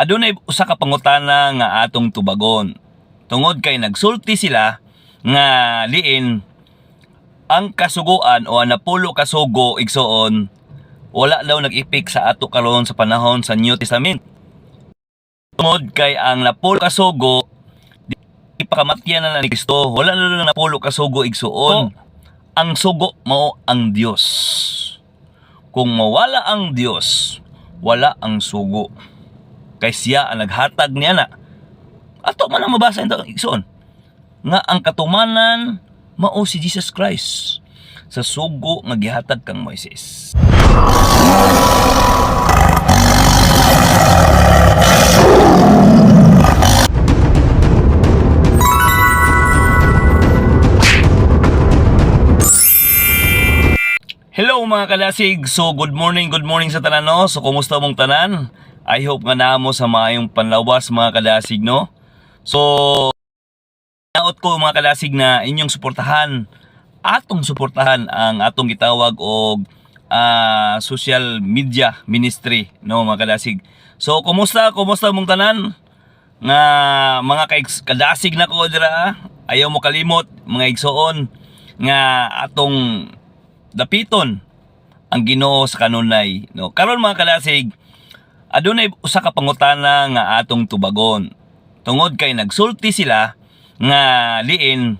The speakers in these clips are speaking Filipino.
adunay usa ka pangutana nga atong tubagon. Tungod kay nagsulti sila nga liin ang kasuguan o ang napulo kasugo igsoon wala daw nag-ipik sa ato karon sa panahon sa New Testament. Tungod kay ang napulo kasugo di pa kamatyan na ni Kristo, wala na daw napulo kasugo igsoon. Ang sugo mao ang Dios. Kung mawala ang Dios, wala ang sugo. Kay siya ang naghatag niya na. Ato man ang mabasa ito, igsoon. Nga ang katumanan, mao si Jesus Christ. Sa sugo nga gihatag kang Moises. Hello mga kalasig. So good morning, good morning sa tanan no. So kumusta mong tanan? I hope nga naamo sa maayong panlawas mga kalasig no. So naot ko mga kalasig na inyong suportahan atong suportahan ang atong gitawag og ah, social media ministry no mga kalasig. So kumusta kumusta mong tanan? Nga mga kadasig na ko dira. Ayaw mo kalimot mga igsoon nga atong dapiton ang Ginoo sa kanunay no karon mga kalasig adunay usa ka pangutana nga atong tubagon tungod kay nagsulti sila nga liin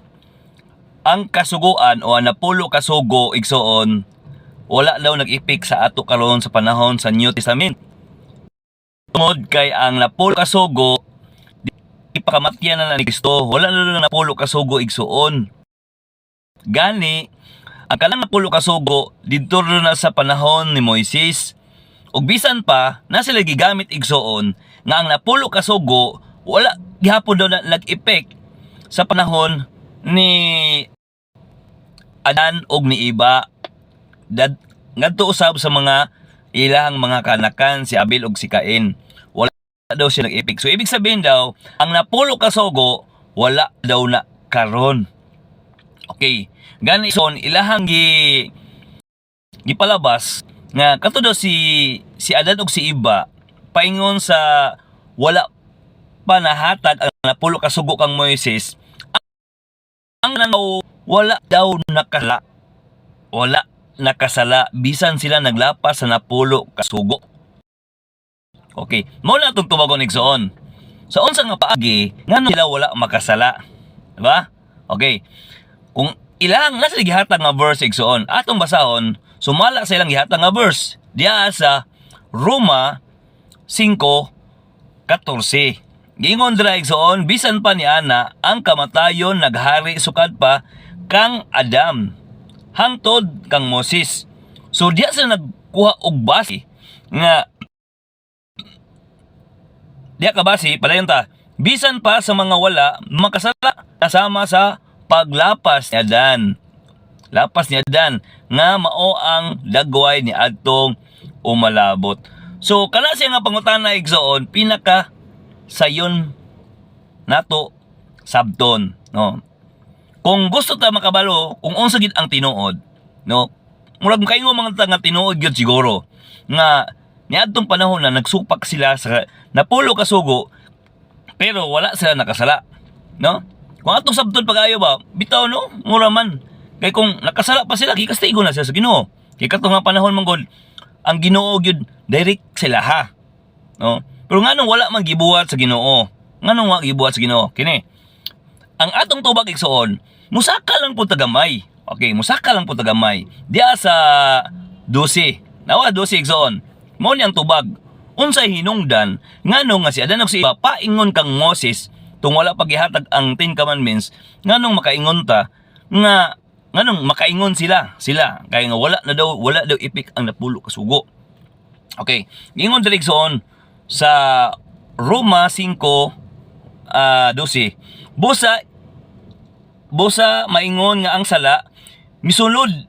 ang kasuguan o ang napulo kasugo igsoon wala daw nag-ipik sa ato karon sa panahon sa New Testament tungod kay ang napulo kasugo di pa kamatyan na ni Kristo wala na daw napulo kasugo igsoon gani ang kalang napulo kasugo didto na sa panahon ni Moises. Ug bisan pa na sila gigamit igsoon nga ang napulo kasugo wala gihapon daw na nag-effect sa panahon ni Adan og ni Iba. Dad ngadto usab sa mga ilahang mga kanakan si Abel ug si Cain. Wala daw siya nag-effect. So ibig sabihin daw ang napulo kasugo wala daw na karon. Okay. Gani son ilahang gi gipalabas nga kato daw si si Adan ug si Iba paingon sa wala pa nahatag ang napulo kasugo kang Moises ang nanaw wala daw nakala wala nakasala bisan sila naglapas sa napulo kasugo Okay, mo na itong tubagon igsoon. Sa unsa nga paagi, ngano sila wala makasala. Diba? Okay. Kung ilang nasa gihatag nga verse igsoon, atong basahon, sumala sa ilang gihatag nga verse. Diya sa Roma 5:14. Gingon dira igsoon, bisan pa ni ana ang kamatayon naghari sukad pa kang Adam hangtod kang Moses. So diya sila nagkuha og base nga diya ka base palayon ta bisan pa sa mga wala makasala kasama sa paglapas ni Adan. Lapas ni Adan nga mao ang dagway ni adtong umalabot. So kana siya nga pangutana igsoon pinaka sayon nato sabton no. Kung gusto ta makabalo kung unsa gid ang tinuod no. Murag kayo mga nga tinuod gyud siguro nga niadtong panahon na nagsupak sila sa napulo kasugo pero wala sila nakasala no kung atong sabton pag-ayo ba bitaw no mura man kay kung nakasala pa sila kikastigo na sila sa Ginoo. Kay kato nga panahon manggod ang Ginoo gyud direct sila ha? No? Pero nganong wala man gibuhat sa Ginoo? Nganong wa gibuhat sa Ginoo? Kini ang atong tubag igsoon musaka lang po tagamay. Okay musaka lang po tagamay. Diya sa 12 nawa 12 igsoon mo ni ang tubag. Unsay hinungdan ngano nga si Adan si Iba paingon kang Moses tung wala pagihatag ang Ten Commandments nganong makaingon ta nga nganong makaingon sila sila kay nga wala na daw wala daw ipik ang napulo kasugo okay ingon diri sa Roma 5 ah 12 busa busa maingon nga ang sala misulod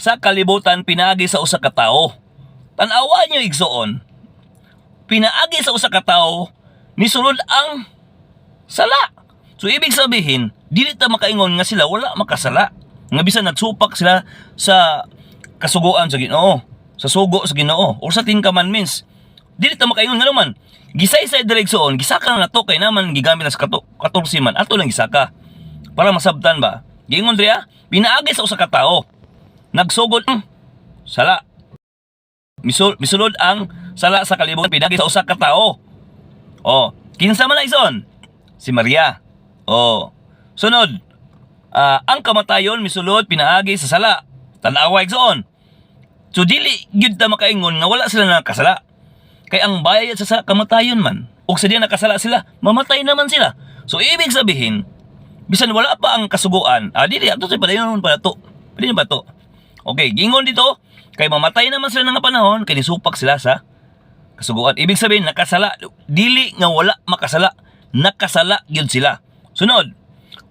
sa kalibutan pinagi sa usa ka tawo Tanawa niyo igsoon. Pinaagi sa usa ka tawo nisulod ang sala. So ibig sabihin, dili ta makaingon nga sila wala makasala. Nga bisan nagsupak sila sa kasuguan sa Ginoo, sa sugo sa Ginoo or sa Ten Commandments. dili ta makaingon nga naman. Gisay sa direksyon, gisaka na to kay naman gigamit na sa kato, 14 man. Ato lang gisaka. Para masabtan ba? Gingon diya, pinaagi sa usa ka tawo. Nagsugod sala. Misul, misulod ang sala sa kalibutan pinagi sa usa ka tawo. Oh, kinsa man na ison? Si Maria. Oh. Sunod, ah, ang kamatayon misulod pinaagi sa sala. Tanawa igsoon. So dili gyud ta makaingon nga wala sila nakasala. Kay ang bayad sa sala kamatayon man. Ug sa diya nakasala sila, mamatay naman sila. So ibig sabihin, bisan wala pa ang kasuguan, ah dili ato sa padayon pala to. Pwede ba to? Okay, gingon dito, kay mamatay naman sila nga panahon, kay nisupak sila sa kasuguan. Ibig sabihin, nakasala. Dili nga wala makasala. Nakasala yun sila. Sunod,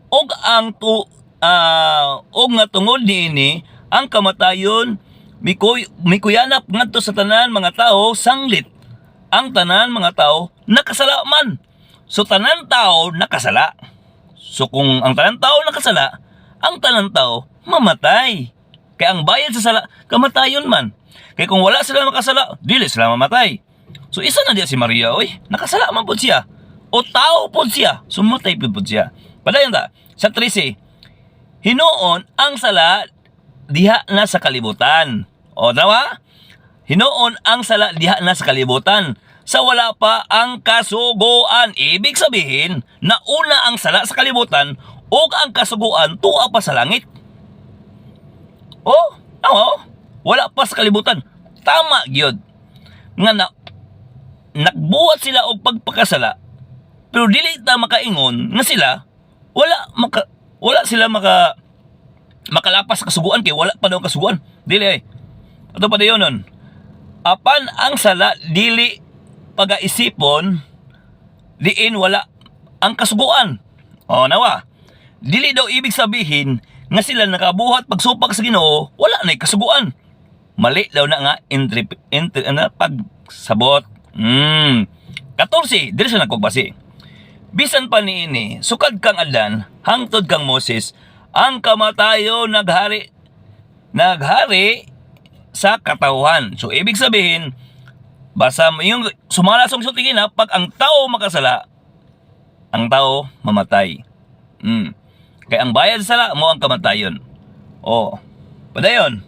og ang tu ah og nga tungod niini ang kamatayon mikoy mikuyanap ngadto sa tanan mga tao sanglit. Ang tanan mga tao nakasala man. So tanan tao nakasala. So kung ang tanan tao nakasala ang tanan tao mamatay. Kay ang bayad sa sala kamatayon man. Kay kung wala sila makasala dili sila mamatay. So isa na diya si Maria oy nakasala man pud siya. O tao pud siya sumatay pud pud siya padayon ta sa 13 Hinoon ang sala diha na sa kalibutan. O dawa? Hinoon ang sala diha na sa kalibutan. Sa wala pa ang kasuguan. Ibig sabihin na una ang sala sa kalibutan o ang kasuguan tuwa pa sa langit. Oh, oo. Wala pa sa kalibutan. Tama gyud. Nga na nakbuhat sila og pagpakasala pero dili ta makaingon nga sila wala maka wala sila maka makalapas kasuguan kay wala pa daw kasuguan. Dili ay. Ato pa dayon nun. Apan ang sala dili pagaisipon diin wala ang kasuguan. O nawa. Dili daw ibig sabihin nga sila nakabuhat pagsupak sa Ginoo wala na kasuguan. Mali daw na nga intri, intri, ano, pagsabot. Mm 14 dili siya nagpagbasi Bisan pa niini, sukad kang Adan, hangtod kang Moses, ang kamatayo naghari naghari sa katauhan. So ibig sabihin, basa mo yung sumalasong sa tingin pag ang tao makasala, ang tao mamatay. Mm. Kaya ang bayad sa sala mo ang kamatayon. O, padayon.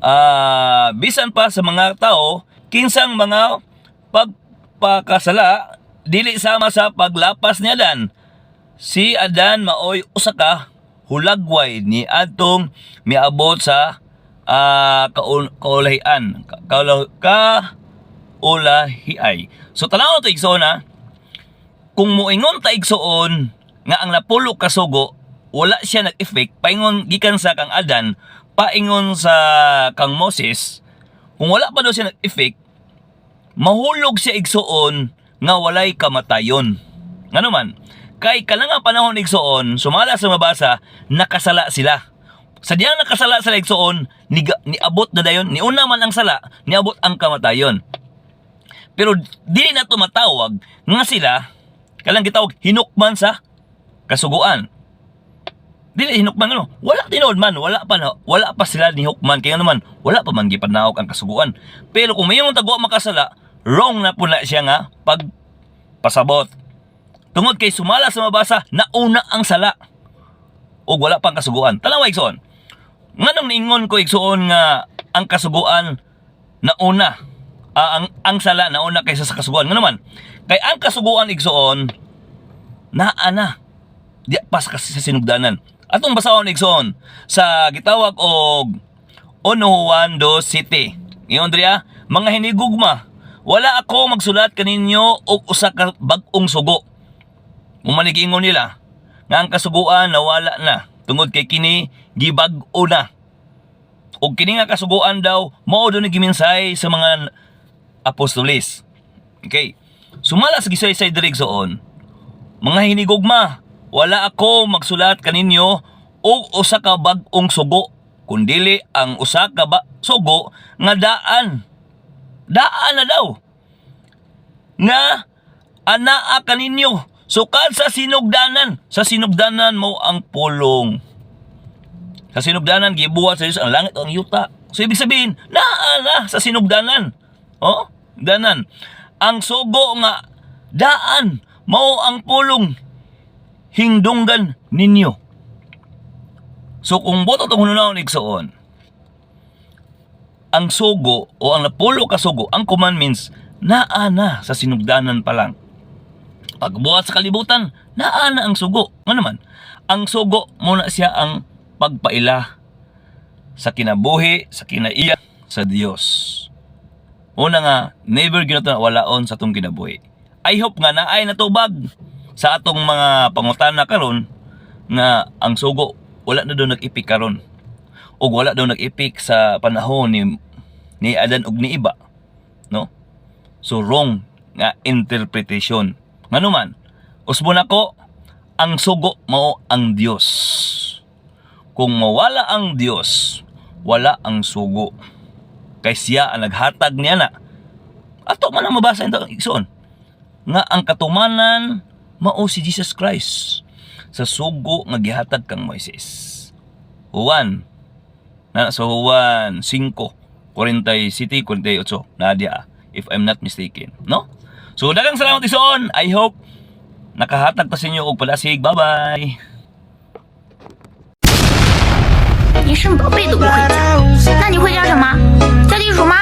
Ah, bisan pa sa mga tao, kinsang mga pagpakasala dili sama sa paglapas ni Adan. Si Adan maoy usa ka hulagway ni adtong miabot sa kaul kaulahian. Ka, ka ulahiay. So tanaw to igsoon kung moingon ta igsoon nga ang napulo ka sugo wala siya nag-effect paingon gikan sa kang Adan paingon sa kang Moses kung wala pa daw siya nag-effect mahulog siya igsoon nga walay kamatayon. Nga naman, kay kalang panahon igsoon, sumala sa mabasa, nakasala sila. Sa diyang nakasala sa igsoon, ni, niabot na dayon, ni una man ang sala, niabot ang kamatayon. Pero dili na to matawag nga sila, kalang gitawag, hinukman sa kasuguan. Dili hinukman ano, wala tinuod man, wala pa na, wala pa sila ni hukman kaya naman wala pa man gipanawag ang kasuguan. Pero kung mayong tagwa makasala, wrong na po na siya nga pag pasabot. Tungod kay sumala sa mabasa, nauna ang sala. O wala pang kasuguan. Tanawa igsoon. Nganong niingon ko igsoon nga ang kasuguan nauna. Ah, ang ang sala nauna kaysa sa kasuguan. Nga naman, kay ang kasuguan igsoon naa na. Di pas kasi sa sinugdanan. Atong basahon igsoon sa gitawag og Ono Juan 2 City. Ngayon driya, mga hinigugma, wala ako magsulat kaninyo og usa ka bag-ong sugo. Umanigingon nila nga ang kasuguan nawala na tungod kay kini gibag-o na. Og kini nga kasuguan daw mao do giminsay sa mga apostolis. Okay. Sumala sa gisay sa dirigsoon. Mga hinigugma, wala ako magsulat kaninyo og usa ka bag-ong sugo kundili ang usa ka sugo nga daan daan na daw. Nga anaa kaninyo. Sukad sa sinugdanan sa sinugdanan mo ang pulong. Sa sinugdanan gibuhat sa Dios ang langit ang yuta. So ibig sabihin naa na sa sinugdanan. Oh danan. Ang sugo nga daan mao ang pulong. Hingdunggan ninyo. So kung boto tong hununahon igsoon, ang sugo o ang napulo ka sugo, ang command means naa na sa sinugdanan pa lang. Pagbuhat sa kalibutan, naa na ang sugo. Nga naman, ang sugo muna siya ang pagpaila sa kinabuhi, sa kinaiya, sa Dios. Una nga, never ginato na walaon sa atong kinabuhi. I hope nga na ay natubag sa atong mga pangutana karon nga ang sugo wala na daw nag-ipik karon o wala daw nag-ipik sa panahon ni ni Adan ug ni iba no? So wrong nga interpretation. Ngano man usbon ako ang sugo mao ang Dios kung mawala ang Dios wala ang sugo. Kay siya ang naghatag niya na ato man ang mabasa ito igsoon. Nga ang katumanan mao si Jesus Christ. Sa sugo nga gihatag kang Moises. Juan. Na sa Juan 5 47, 48 na dia if I'm not mistaken, no? So dagang salamat isoon. I hope nakahatag pa sa inyo og palasig. Bye-bye. 你是宝贝的骨灰级，那你会叫什么？叫地鼠吗？